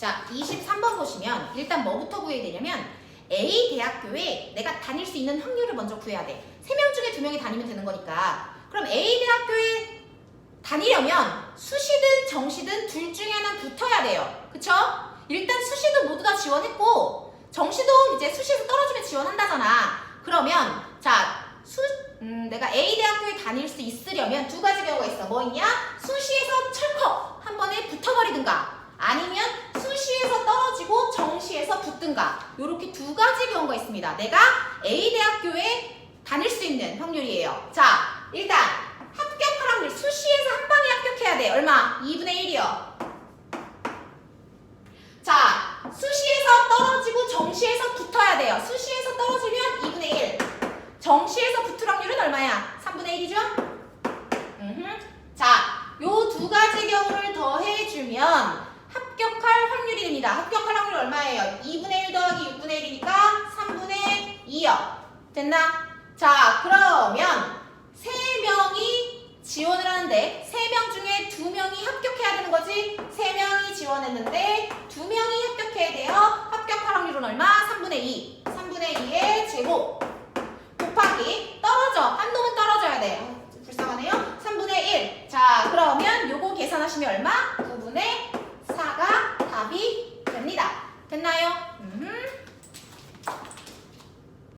자, 23번 보시면 일단 뭐부터 구해야 되냐면 A 대학교에 내가 다닐 수 있는 확률을 먼저 구해야 돼. 세명 중에 두 명이 다니면 되는 거니까. 그럼 A 대학교에 다니려면 수시든 정시든 둘 중에 하나 붙어야 돼요. 그쵸? 일단 수시도 모두 다 지원했고 정시도 이제 수시에서 떨어지면 지원한다잖아. 그러면 자, 수 음, 내가 A 대학교에 다닐 수 있으려면 두 가지 경우가 있어. 뭐 있냐? 수시에서 철컥 한 번에 붙어버리든가 아니면 수시에서 떨어지고 정시에서 붙든가 이렇게 두 가지 경우가 있습니다. 내가 A 대학교에 다닐 수 있는 확률이에요. 자, 일단 합격할 확률 수시에서 한 방에 합격해야 돼. 얼마? 2분의 1이요. 자, 수시에서 떨어지고 정시에서 붙어야 돼요. 수시에서 떨어지면 2분의 1. 정시에서 붙을 확률은 얼마야? 3분의 1이죠? 자, 요 두 가지 경우를 더해주면 확률이 됩니다. 합격할 확률 얼마예요? 2분의 1 더하기 6분의 1이니까 3분의 2요. 됐나? 자, 그러면 세명이 지원을 하는데 세명 중에 두명이 합격해야 되는 거지? 세명이 지원했는데 두명이 합격해야 돼요. 합격할 확률은 얼마? 3분의 2. 3분의 2의 제곱 곱하기 떨어져. 한 놈은 떨어져야 돼. 어, 불쌍하네요. 3분의 1. 자, 그러면 요거 계산하시면 얼마? 9분의 Mm-hmm.